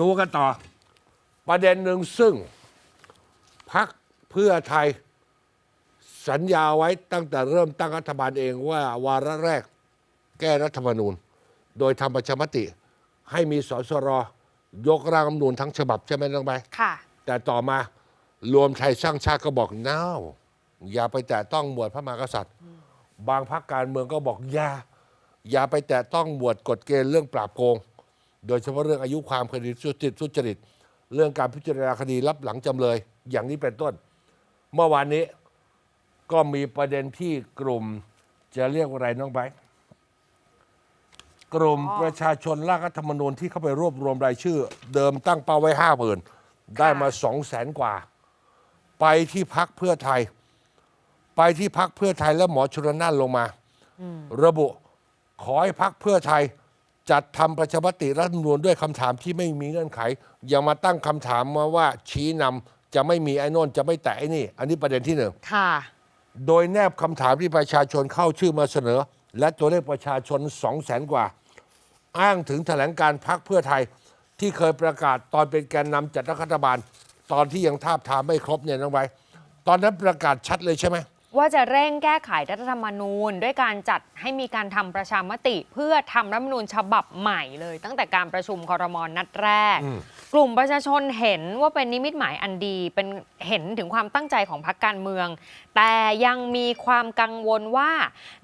ดูกันต่อ ประเด็นหนึ่งซึ่งพักเพื่อไทยสัญญาไว้ตั้งแต่เริ่มตั้งรัฐบาลเองว่าวาระแรกแก้รัฐธรรมนูญ โดยทำประชามติ ให้มีสสรยกร่างรัฐธรรมนูญทั้งฉบับใช่ไหมน้องใบค่ะ แต่ต่อมารวมไทยสร้างชาติก็บอกน้าวอย่าไปแตะต้องหมวดพระมหากษัตริย์ บางพรรคการเมืองก็บอกอย่าอย่าไปแตะต้องหมวดกฎเกณฑ์เรื่องปราบโกง โดยเฉพาะเรื่องอายุความคดีทุจริตทุจริต เรื่องการพิจารณาคดีรับหลังจำเลย อย่างนี้เป็นต้น เมื่อวานนี้ก็มีประเด็นที่กลุ่มจะเรียกว่าอะไรน้องไบร์ทกลุ่มอ๋อประชาชนร่างรัฐธรรมนูญที่เข้าไปรวบรวมรายชื่อ เดิมตั้งเป้าไว้ห้าหมื่นได้มาสองแสนกว่า ไปที่พักเพื่อไทย ไปที่พักเพื่อไทยแล้วหมอชนน่านลงมา ระบุขอให้พักเพื่อไทย จัดทำประชามติรัฐธรรมนูญด้วยคำถามที่ไม่มีเงื่อนไข อย่ามาตั้งคำถามมาว่าชี้นำจะไม่มีไอ้โน่นจะไม่แตะไอ้นี่ อันนี้ประเด็นที่หนึ่งค่ะ โดยแนบคำถามที่ประชาชนเข้าชื่อมาเสนอ และตัวเลขประชาชน2 0 0แสนกว่า อ้างถึงแถลงการพักเพื่อไทยที่เคยประกาศตอนเป็นแกนนำจัดรัฐบาล ตอนที่ยังทาบทามไม่ครบเนี่ยน้องไว้ ตอนนั้นประกาศชัดเลยใช่ไหม ว่าจะเร่งแก้ไขรัฐธรรมนูญ ด้วยการจัดให้มีการทำประชามติ เพื่อทำรัฐธรรมนูญฉบับใหม่เลย ตั้งแต่การประชุมคอรมอนนัดแรกอืมกลุ่มประชาชนเห็นว่าเป็นนิมิตหมายอันดีเป็นเห็นถึงความตั้งใจของพรรคการเมือง แต่ยังมีความกังวลว่า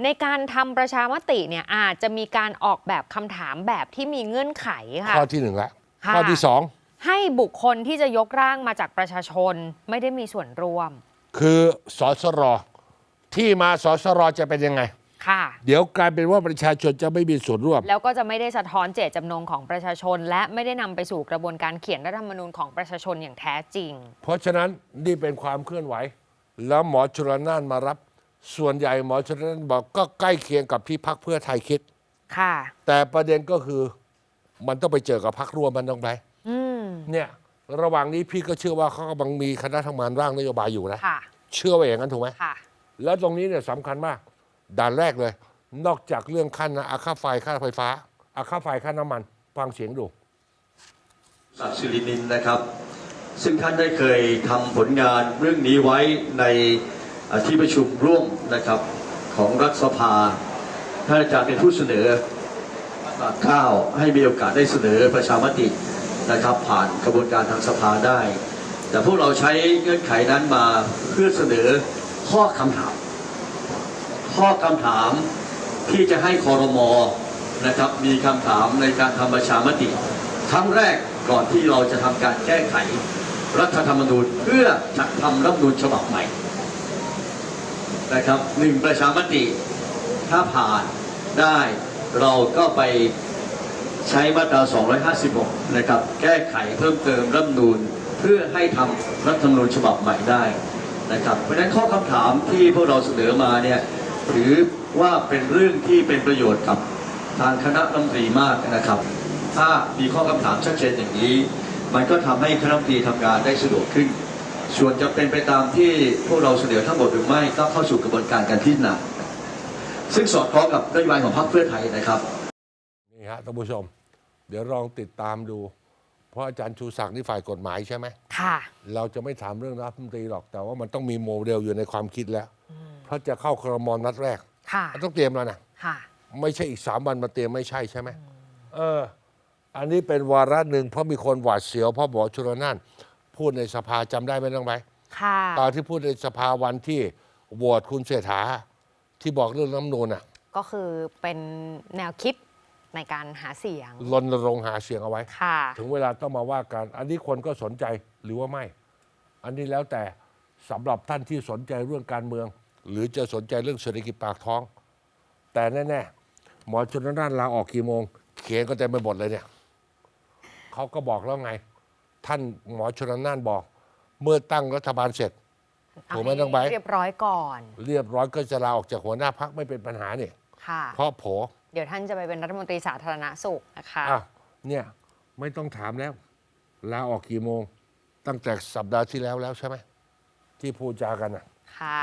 ในการทำประชามติเนี่ยอาจจะมีการออกแบบคำถามแบบที่มีเงื่อนไขค่ะข้อที่หนึ่งละค่ะข้อที่สองให้บุคคลที่จะยกร่างมาจากประชาชนไม่ได้มีส่วนร่วม คือสสร ที่มาสสรจะเป็นยังไง ค่ะ เดี๋ยวกลายเป็นว่าประชาชนจะไม่มีส่วนร่วม แล้วก็จะไม่ได้สะท้อนเจตจำนงของประชาชน และไม่ได้นำไปสู่กระบวนการเขียนรัฐธรรมนูญของประชาชนอย่างแท้จริง เพราะฉะนั้นนี่เป็นความเคลื่อนไหว แล้วหมอชลนานมารับ ส่วนใหญ่หมอชลนานบอกก็ใกล้เคียงกับที่พักเพื่อไทยคิด ค่ะ แต่ประเด็นก็คือมันต้องไปเจอกับพักร่วมมันต้องไปอืม เนี่ย ระหว่างนี้พี่ก็เชื่อว่าเขากำลังมีคณะทำงานร่างนโยบายอยู่นะ ค่ะ เชื่อว่าอย่างนั้นถูกไหม ค่ะ แล้วตรงนี้เนี่ยสำคัญมาก ด่านแรกเลย นอกจากเรื่องค่านะอาค่าไฟค่าไฟฟ้า อาค่าไฟค่าน้ำมัน ฟังเสียงดูศักดิ์สิรินินนะครับ ซึ่งท่านได้เคยทำผลงานเรื่องนี้ไว้ในที่ประชุมร่วมนะครับของรัฐสภาท่านอาจารย์เป็นผู้เสนอมาตราเก้าให้มีโอกาสได้เสนอประชามตินะครับ ผ่านกระบวนการทางสภาได้ แต่พวกเราใช้เงื่อนไขนั้นมาเพื่อเสนอ ข้อคำถาม ข้อคำถามที่จะให้คอรมอนะครับ มีคำถามในการทำประชามติ ครั้งแรกก่อนที่เราจะทำการแก้ไข รัฐธรรมนูญเพื่อจัดทำรัฐมนูญฉบับใหม่นะครับหนึ่งประชามติถ้าผ่านได้เราก็ไปใช้มาตรา 256 นะครับ แก้ไขเพิ่มเติมรัฐมนูญเพื่อให้ทำรัฐธรรมนูญฉบับใหม่ได้ นะครับ เพราะฉะนั้นข้อคำถามที่พวกเราเสนอมาเนี่ยถือว่าเป็นเรื่องที่เป็นประโยชน์กับทางคณะรัฐมนตรีมากนะครับ ถ้ามีข้อคำถามชัดเจนอย่างนี้ มันก็ทำให้คณะรัฐมนตรีทำงานได้สะดวกขึ้น ส่วนจะเป็นไปตามที่พวกเราเสนอทั้งหมดหรือไม่ก็เข้าสู่กระบวนการการพิจารณาซึ่งสอดคล้องกับนโยบายของพรรคเพื่อไทยนะครับ นี่ฮะท่านผู้ชม เดี๋ยวลองติดตามดู เพราะอาจารย์ชูศักดิ์นี่ฝ่ายกฎหมายใช่ไหมค่ะ เราจะไม่ถามเรื่องรัฐมนตรีหรอก แต่ว่ามันต้องมีโมเดลอยู่ในความคิดแล้ว เพราะจะเข้าครมอนัดแรกค่ะต้องเตรียมแล้วนะค่ะ ไม่ใช่อีกสามวันมาเตรียมไม่ใช่ใช่ไหมเออ อันนี้เป็นวาระหนึ่งเพราะมีคนหวาดเสียวเพราะหมอชุลนานพูดในสภาจำได้ไหมน้องไหมค่ะตอนที่พูดในสภาวันที่โหวตคุณเศรษฐาที่บอกเรื่องน้ำนูนอะ ก็คือเป็นแนวคิด ในการหาเสียงรณรงค์หาเสียงเอาไว้ ค่ะ ถึงเวลาต้องมาว่ากัน อันนี้คนก็สนใจหรือว่าไม่ อันนี้แล้วแต่สำหรับท่านที่สนใจเรื่องการเมือง หรือจะสนใจเรื่องเศรษฐกิจปากท้อง แต่แน่ๆหมอชนน่านลาออกกี่โมง เขียนก็เต็มไปหมดเลยเนี่ยเขาก็บอกแล้วไง ท่านหมอชนน่านบอก เมื่อตั้งรัฐบาลเสร็จ ผมไม่ต้องไป เรียบร้อยก่อน เรียบร้อยก็จะลาออกจากหัวหน้าพักไม่เป็นปัญหาเนี่ยค่ะ เพราะโผ เดี๋ยวท่านจะไปเป็นรัฐมนตรีสาธารณสุขนะคะอะเนี่ยไม่ต้องถามแล้วลาออกกี่โมง ตั้งแต่สัปดาห์ที่แล้วแล้วใช่ไหมที่พูดจากันอะ ค่ะ